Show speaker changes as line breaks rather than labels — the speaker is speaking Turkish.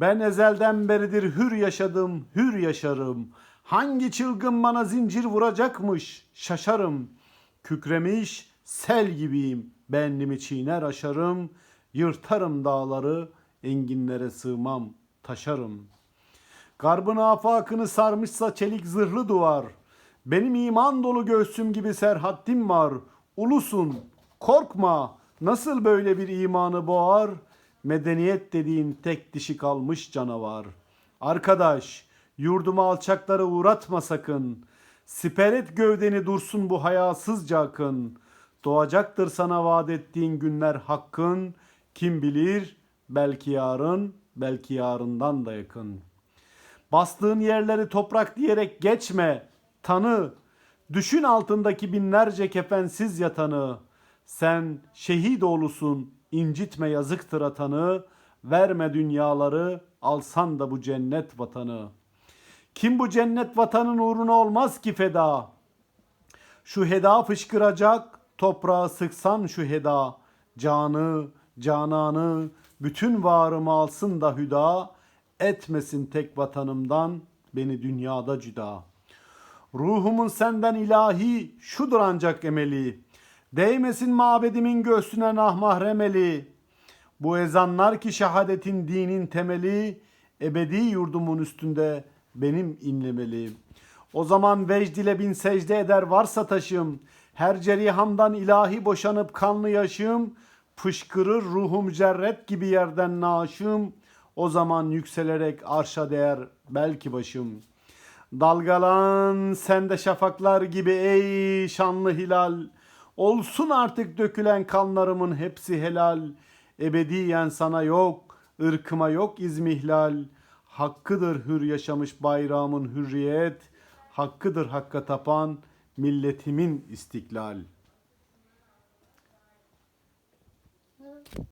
Ben ezelden beridir hür yaşadım, hür yaşarım. Hangi çılgın bana zincir vuracakmış, şaşarım. Kükremiş sel gibiyim, benliğimi çiğner aşarım. Yırtarım dağları, enginlere sığmam, taşarım. Garbın afakını sarmışsa çelik zırhlı duvar. Benim iman dolu göğsüm gibi serhaddim var. Ulusun, korkma. Nasıl böyle bir imanı boğar? Medeniyet dediğin tek dişi kalmış canavar. Arkadaş, yurduma alçakları uğratma sakın. Siper et gövdeni dursun bu hayasızca akın. Doğacaktır sana vaat ettiğin günler hakkın. Kim bilir belki yarın, belki yarından da yakın.'' Bastığın yerleri toprak diyerek geçme. Tanı. Düşün altındaki binlerce kefensiz yatanı. Sen şehit oğlusun. İncitme yazıktır atanı. Verme dünyaları. Alsan da bu cennet vatanı. Kim bu cennet vatanın uğruna olmaz ki feda? Şu heda fışkıracak, toprağı sıksan şu heda. Canı, cananı, bütün varımı alsın da hüda. Etmesin tek vatanımdan beni dünyada cüda. Ruhumun senden ilahi şudur ancak emeli. Değmesin mabedimin göğsüne nahmahremeli. Bu ezanlar ki şehadetin dinin temeli. Ebedi yurdumun üstünde benim inlemeli. O zaman vecd ile bin secde eder varsa taşım. Her cerihamdan ilahi boşanıp kanlı yaşım. Fışkırır ruhum cerret gibi yerden naşım. O zaman yükselerek arşa değer belki başım. Dalgalan sen de şafaklar gibi ey şanlı hilal. Olsun artık dökülen kanlarımın hepsi helal. Ebediyen sana yok, ırkıma yok izmihlal. Hakkıdır hür yaşamış bayrağımın hürriyet. Hakkıdır hakka tapan milletimin istiklal.